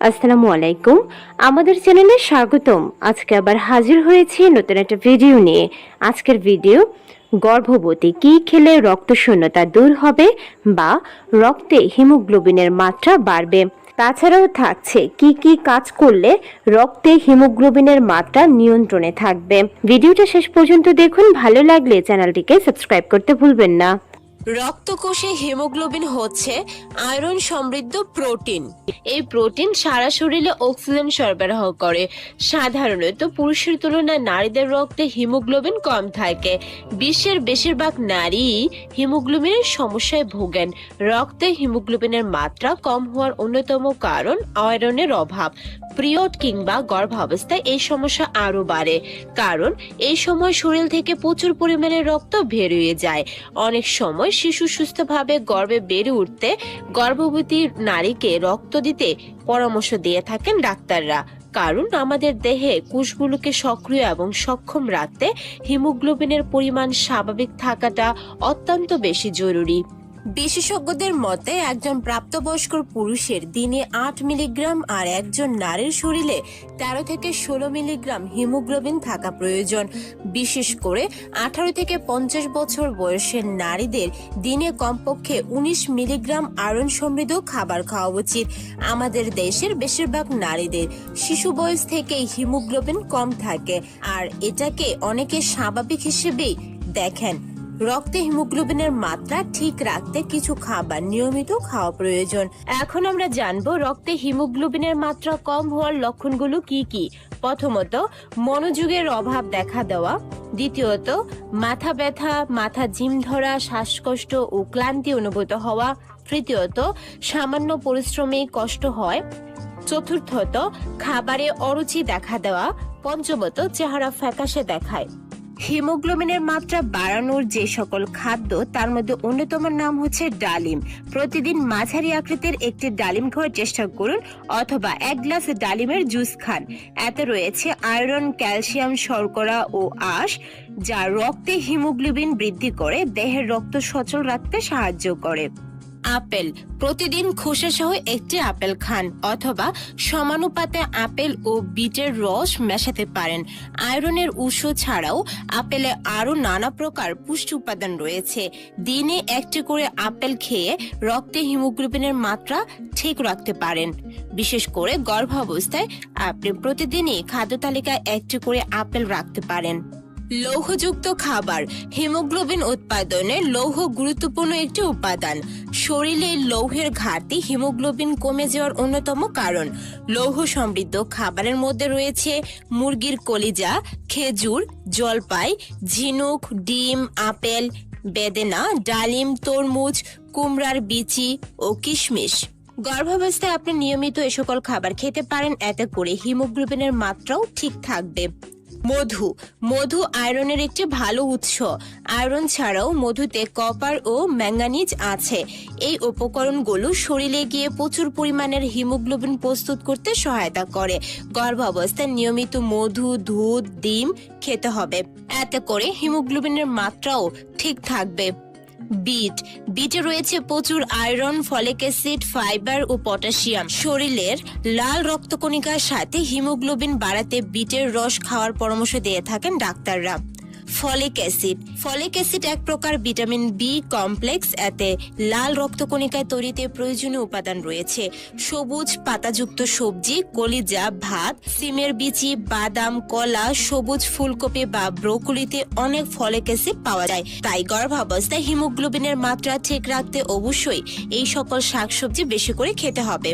আসসালামু আলাইকুম। আমাদের চ্যানেলে স্বাগতম। আজকে আবার হাজির হয়েছি নতুন একটা ভিডিও নিয়ে। আজকের ভিডিও, গর্ভবতী কি খেলে রক্ত শূন্যতা দূর হবে বা রক্তে হিমোগ্লোবিনের মাত্রা বাড়বে? তাছাড়াও থাকছে কি কি কাজ করলে রক্তে হিমোগ্লোবিনের মাত্রা নিয়ন্ত্রণে থাকবে? ভিডিওটা শেষ পর্যন্ত দেখুন। ভালো লাগলে চ্যানেলটিকে সাবস্ক্রাইব করতে ভুলবেন না। রক্তকোষে হিমোগ্লোবিন হচ্ছে আয়রন সমৃদ্ধ প্রোটিন। এই প্রোটিন সারা শরীরে অক্সিজেন সরবরাহ করে। সাধারণত পুরুষের তুলনায় নারীদের রক্তে হিমোগ্লোবিন কম থাকে। বিশ্বের বেশিরভাগ নারী হিমোগ্লোবিনের সমস্যায় ভোগেন। রক্তে হিমোগ্লোবিনের মাত্রা কম হওয়ার অন্যতম কারণ আয়রনের অভাব। পিরিয়ড কিংবা গর্ভাবস্থায় এই সমস্যা আরও বাড়ে, কারণ এই সময় শরীর থেকে প্রচুর পরিমাণে রক্ত বেরিয়ে যায়। অনেক সময় শিশু সুস্থভাবে গর্ভে বেড়ে উঠতে গর্ভবতী নারীকে রক্ত দিতে পরামর্শ দিয়ে থাকেন ডাক্তাররা, কারণ আমাদের দেহে কোষগুলোকে সক্রিয় এবং সক্ষম রাখতে হিমোগ্লোবিনের পরিমাণ স্বাভাবিক থাকাটা অত্যন্ত বেশি জরুরি। বিশেষজ্ঞদের মতে, একজন প্রাপ্তবয়স্ক পুরুষের দিনে আট মিলিগ্রাম আর একজন নারীর শরীরে তেরো থেকে ষোলো মিলিগ্রাম হিমোগ্লোবিন থাকা প্রয়োজন। বিশেষ করে, আঠারো থেকে পঞ্চাশ বছর বয়সের নারীদের দিনে কমপক্ষে উনিশ মিলিগ্রাম আয়রন সমৃদ্ধ খাবার খাওয়া উচিত। আমাদের দেশের বেশিরভাগ নারীদের শিশু বয়স থেকেই হিমোগ্লোবিন কম থাকে, আর এটাকে অনেকে স্বাভাবিক হিসেবেই দেখেন। রক্তে হিমোগ্লোবিনের মাত্রা ঠিক রাখতে কিছু খাবার নিয়মিত খাওয়া প্রয়োজন। এখন আমরা জানব রক্তে হিমোগ্লোবিনের মাত্রা কম হওয়ার লক্ষণগুলো কি কি। প্রথমত, মনোযোগের অভাব দেখা দেওয়া। দ্বিতীয়ত, মাথা ব্যথা, মাথা জিম ধরা, শ্বাসকষ্ট ও ক্লান্তি অনুভূত হওয়া। তৃতীয়ত, সামান্য পরিশ্রমে কষ্ট হয়। চতুর্থত, খাবারে অরুচি দেখা দেওয়া। পঞ্চমত, চেহারা ফ্যাকাশে দেখায়। হিমোগ্লোবিনের মাত্রা বাড়ানোর যে সকল খাদ্য, তার মধ্যে অন্যতম নাম হচ্ছে ডালিম। প্রতিদিন মাঝারি আকৃতির একটি ডালিম খাওয়ার চেষ্টা করুন অথবা এক গ্লাস ডালিমের জুস খান। এতে রয়েছে আয়রন, ক্যালসিয়াম, শর্করা ও আঁশ, যা রক্তে হিমোগ্লোবিন বৃদ্ধি করে, দেহের রক্ত সচল রাখতে সাহায্য করে। আপেল। প্রতিদিন খোসা সহ একটি আপেল খান অথবা সমানুপাতে আপেল ও বিটের রস মেশাতে পারেন। আয়রনের উৎস ছাড়াও আপেলে আরও নানা প্রকার পুষ্টি উপাদান রয়েছে। দিনে একটি করে আপেল খেয়ে রক্তে হিমোগ্লোবিনের মাত্রা ঠিক রাখতে পারেন। বিশেষ করে গর্ভাবস্থায় আপনি প্রতিদিনই খাদ্য তালিকায় একটি করে আপেল রাখতে পারেন। লৌহযুক্ত খাবার হিমোগ্লোবিন উৎপাদনে লৌহ গুরুত্বপূর্ণ একটি উপাদান। শরীরে লৌহের ঘাটতি হিমোগ্লোবিন কমে যাওয়ার অন্যতম কারণ। লৌহ সমৃদ্ধ খাবারের মধ্যে রয়েছে মুরগির কলিজা, খেজুর, জলপাই, ঝিনুক, ডিম, আপেল, বেদেনা, ডালিম, তরমুজ, কুমড়ার বিচি ও কিশমিশ। গর্ভাবস্থায় আপনি নিয়মিত এ সকল খাবার খেতে পারেন, এতে করে হিমোগ্লোবিনের মাত্রাও ঠিক থাকবে। মধু। মধু আয়রনের একটি ভালো উৎস। আয়রন ছাড়াও মধুতে কপার ও ম্যাঙ্গানিজ আছে। এই উপকরণগুলো শরীরে গিয়ে প্রচুর পরিমাণের হিমোগ্লোবিন প্রস্তুত করতে সহায়তা করে। গর্ভাবস্থায় নিয়মিত মধু, দুধ, ডিম খেতে হবে। এতে করে হিমোগ্লোবিনের মাত্রাও ঠিক থাকবে। বিট। বিটে রয়েছে প্রচুর আয়রন ফলিক অ্যাসিড, ফাইবার ও পটাশিয়াম। শরীরের লাল রক্তকণিকার সাথে হিমোগ্লোবিন বাড়াতে বিটের রস খাওয়ার পরামর্শ দিয়ে থাকেন ডাক্তাররা। Folic acid. ফলিক অ্যাসিড এক প্রকার ভিটামিন বি কমপ্লেক্স, এতে লাল রক্তকণিকায় তৈরিতে প্রয়োজনীয় উপাদান রয়েছে। সবুজ পাতাযুক্ত সবজি, কলিজা, ভাত, সিমের বিচি, বাদাম, কলা, সবুজ ফুলকপি বা ব্রোকলিতে অনেক ফলিক অ্যাসিড পাওয়া যায়। তাই গর্ভাবস্থায় হিমোগ্লোবিনের মাত্রা ঠিক রাখতে অবশ্যই এই সকল শাকসবজি বেশি করে খেতে হবে।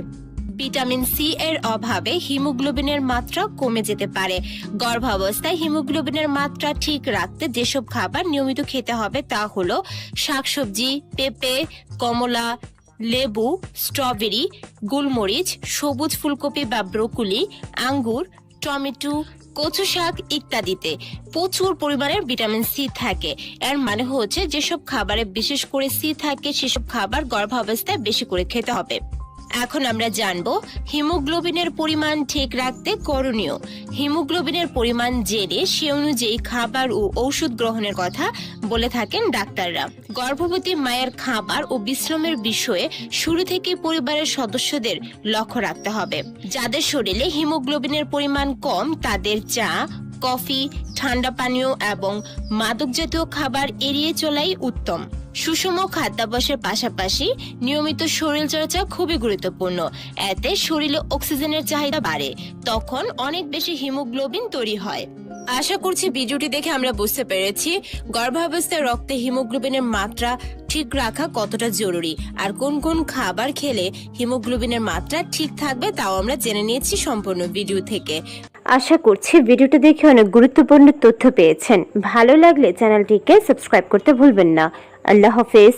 ভিটামিন সি এর অভাবে হিমোগ্লোবিনের মাত্রা কমে যেতে পারে। গর্ভাবস্থায় হিমোগ্লোবিনের মাত্রা ঠিক রাখতে যেসব খাবার নিয়মিত খেতে হবে তা হলো শাকসবজি, পেঁপে, কমলা, লেবু, স্ট্রবেরি, গোলমরিচ, সবুজ ফুলকপি বা ব্রোকলি, আঙ্গুর, টমেটো, কচু শাক ইত্যাদিতে প্রচুর পরিমাণে ভিটামিন সি থাকে। এর মানে হচ্ছে যেসব খাবারে বিশেষ করে সি থাকে, সেসব খাবার গর্ভাবস্থায় বেশি করে খেতে হবে। এখন আমরা জানব হিমোগ্লোবিনের পরিমাণ ঠিক রাখতে করণীয়। হিমোগ্লোবিনের পরিমাণ জেনে সে অনুযায়ী খাবার ও ঔষধ গ্রহণের কথা বলে থাকেন ডাক্তাররা। গর্ভবতী মায়ের খাবার ও বিশ্রামের বিষয়ে শুরু থেকে পরিবারের সদস্যদের লক্ষ্য রাখতে হবে। যাদের শরীরে হিমোগ্লোবিনের পরিমাণ কম, তাদের চা, কফি, ঠান্ডা পানীয় এবং মাদক জাতীয় খাবার এড়িয়ে চলাই উত্তম। সুষম খাদ্যাভ্যাসের পাশাপাশি নিয়মিত শরীরচর্চা খুবই গুরুত্বপূর্ণ। এতে শরীরে অক্সিজেনের চাহিদা বাড়ে তখন অনেক বেশি হিমোগ্লোবিন তৈরি হয়। আশা করছি ভিডিওটি দেখে আমরা বুঝতে পেরেছি গর্ভাবস্থায় রক্তে হিমোগ্লোবিনের মাত্রা ঠিক রাখা কতটা জরুরি আর কোন কোন খাবার খেলে হিমোগ্লোবিনের মাত্রা ঠিক থাকবে তাও আমরা জেনে নিয়েছি সম্পূর্ণ ভিডিও থেকে। আশা করছি ভিডিওটি দেখে অনেক গুরুত্বপূর্ণ তথ্য পেয়েছেন। ভালো লাগলে চ্যানেলটিকে সাবস্ক্রাইব করতে ভুলবেন না। الله حافظ